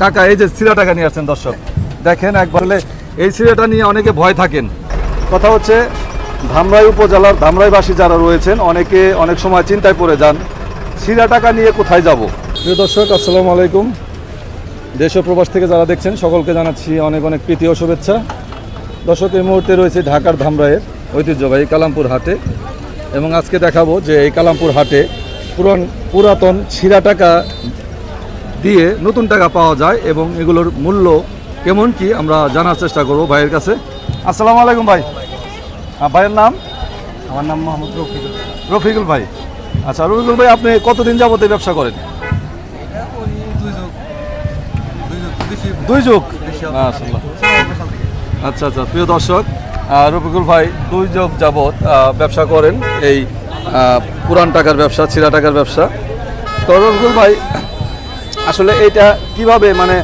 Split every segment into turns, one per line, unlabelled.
কাকা, এই যে সিরা টাকা নিয়ে আসছেন দর্শক, দেখেন একবার এই সিরাটা নিয়ে অনেকে ভয় থাকেন। কথা হচ্ছে, ধামরাই উপজেলার ধামরাইবাসী যারা রয়েছেন, অনেকে অনেক সময় চিন্তায় পড়ে যান সিরা টাকা নিয়ে কোথায় যাব? প্রিয় দর্শক, আসসালামু আলাইকুম। দেশ প্রবাস থেকে যারা দেখছেন, সকলকে জানাচ্ছি অনেক অনেক প্রীতি ও শুভেচ্ছা। দর্শক, এই মুহূর্তে রয়েছে ঢাকার ধামরাইয়ের ঐতিহ্যবাহী কালামপুর হাটে এবং আজকে দেখাবো যে এই কালামপুর হাটে পুরান পুরাতন ছিঁড়া টাকা দিয়ে নতুন টাকা পাওয়া যায় এবং এগুলোর মূল্য কেমন কি আমরা জানার চেষ্টা করব ভাইয়ের কাছে। আসসালামু আলাইকুম ভাই। ভাইয়ের নাম?
আমার নাম মোহাম্মদ রফিকুল
রফিকুল ভাই। আচ্ছা রফিকুল ভাই আপনি কতদিন যাবত এই ব্যবসা করেন? দুই যুগ। আচ্ছা আচ্ছা প্রিয় দর্শক রফিকুল ভাই দুই যুগ যাবৎ ব্যবসা করেন এই পুরান টাকার ব্যবসা ছিঁড়া টাকার ব্যবসা। তো রফিকুল ভাই আসলে এটা কীভাবে মানে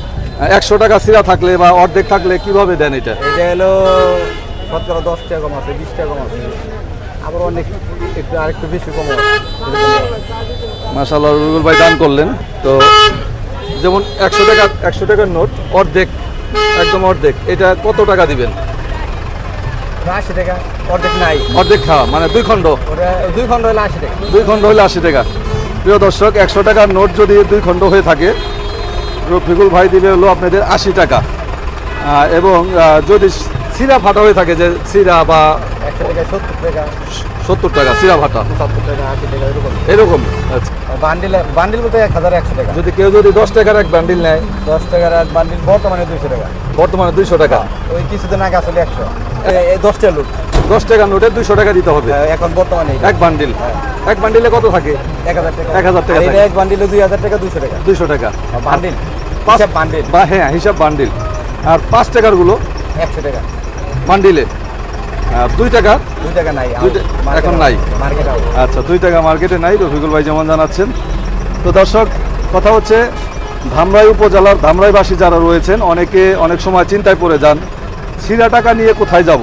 একশো টাকা সিরা থাকলে বা অর্ধেক থাকলে কীভাবে দেন এটা?
এটা হলো শতকরা দশ টাকা কম আছে বিশ টাকা কম আছে। আবার অনেক একটু আরেকটু বেশি কম আছে।
মাসাল্লাহ রবিউল ভাই দান করলেন। তো যেমন একশো টাকা একশো টাকার নোট অর্ধেক একদম অর্ধেক এটা কত টাকা দিবেন?
আশি টাকা অর্ধেক নাই।
অর্ধেক খাওয়া মানে দুই খণ্ড?
দুই খন্ড হলে আশি টাকা।
দুই খণ্ড হলে আশি টাকা। প্রিয় দর্শক একশো টাকার নোট যদি দুই খণ্ড হয়ে থাকে রফিকুল ভাই দিবে হলো আপনাদের আশি টাকা। এবং যদি সিরা ফাটা হয়ে থাকে যে সিরা বা
টাকা সত্তর টাকা।
টাকা সিরা
টাকা এরকম।
আচ্ছা।
বান্ডিল বান্ডিল বলতে এক হাজার একশো টাকা।
যদি কেউ যদি দশ টাকার এক বান্ডিল নেয়?
দশ টাকার এক বান্ডিল বর্তমানে দুইশো টাকা।
বর্তমানে দুইশো টাকা।
ওই কিছুদিন আগে আসলে একশো। দশটা লুট।
দশ টাকার নোটে দুইশো টাকা দিতে হবে।
এখন বর্তমানে
এক বান্ডিল। এক বান্ডিলে কত থাকে?
এক হাজার টাকা।
এক হাজার টাকা
বান্ডিলে দুই হাজার টাকা দুইশো টাকা।
দুইশো টাকা।
বান্ডিল
পাঁচ-
বান্ডিল
বা হ্যাঁ হিসাব বান্ডিল আর পাঁচ টাকারগুলো
একশো টাকা।
বান্ডিলে দুই টাকা
দুই টাকা নাই
এখন নাই। আচ্ছা দুই টাকা মার্কেটে নাই রফিকুল ভাই যেমন জানাচ্ছেন। তো দর্শক কথা হচ্ছে ধামরাই উপজেলার ধামরাইবাসী যারা রয়েছেন অনেকে অনেক সময় চিন্তায় পড়ে যান ছিঁড়া টাকা নিয়ে কোথায় যাব?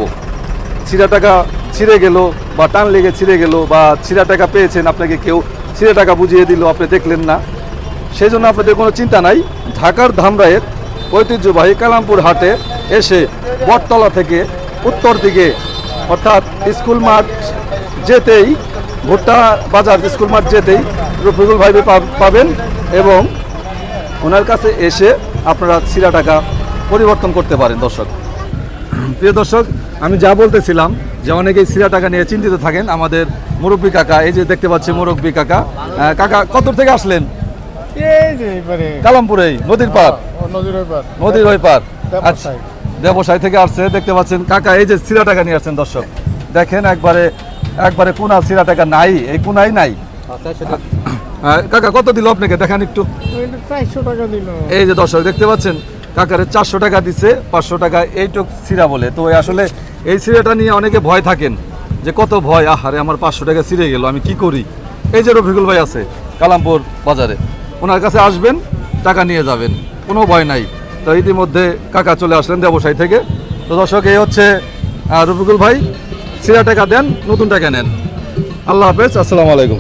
ছিঁড়া টাকা ছিঁড়ে গেল বা টান লেগে ছিঁড়ে গেল বা ছিঁড়া টাকা পেয়েছেন আপনাকে কেউ, ছিঁড়ে টাকা বুঝিয়ে দিল, আপনি দেখলেন না। সেই জন্য আপনাদের কোনো চিন্তা নাই। ঢাকার ধামরায়ের ঐতিহ্যবাহী কালামপুর হাটে এসে বটতলা থেকে উত্তর দিকে, অর্থাৎ স্কুল মাঠ যেতেই, ভুট্টা বাজার স্কুল মাঠ যেতেই রফিকুল ভাই পাবেন এবং ওনার কাছে এসে আপনারা সিরা টাকা পরিবর্তন করতে পারেন দর্শক। প্রিয় দর্শক, আমি যা বলতেছিলাম যে অনেকেই সিরা টাকা নিয়ে চিন্তিত থাকেন আমাদের মুরব্বী কাকা এই যে দেখতে পাচ্ছি মুরব্বী কাকা। কাকা কত থেকে আসলেন?
এই যে
নদীর পার
নদীর
ওই পার
দেবসাই।
আচ্ছা থেকে আসছে দেখতে পাচ্ছেন। কাকা এই যে সিরা টাকা নিয়ে আসছেন দর্শক। দেখেন একবারে একবারে কোনা সিরা টাকা নাই এই কোনাই নাই। আহ, কাকা কত দিল আপনাকে? দেখান একটু।
ওইটা চারশো টাকা দিল।
এই যে দর্শক দেখতে পাচ্ছেন কাকারে চারশো টাকা দিছে পাঁচশো টাকা এইটুক সিরা বলে। তো আসলে এই সিরাটা নিয়ে অনেকে ভয় থাকেন যে কত ভয়, আহারে, আমার পাঁচশো টাকা সিরে গেল, আমি কি করি? এই যে রফিকুল ভাই আছে কালামপুর বাজারে, ওনার কাছে আসবেন, টাকা নিয়ে যাবেন, কোনো ভয় নাই। তো ইতিমধ্যে কাকা চলে আসলেন ব্যবসায়ী থেকে। তো দর্শক, এই হচ্ছে রফিকুল ভাই সিরা টাকা দেন, নতুন টাকা নেন। আল্লাহ হাফেজ, আসসালামু আলাইকুম।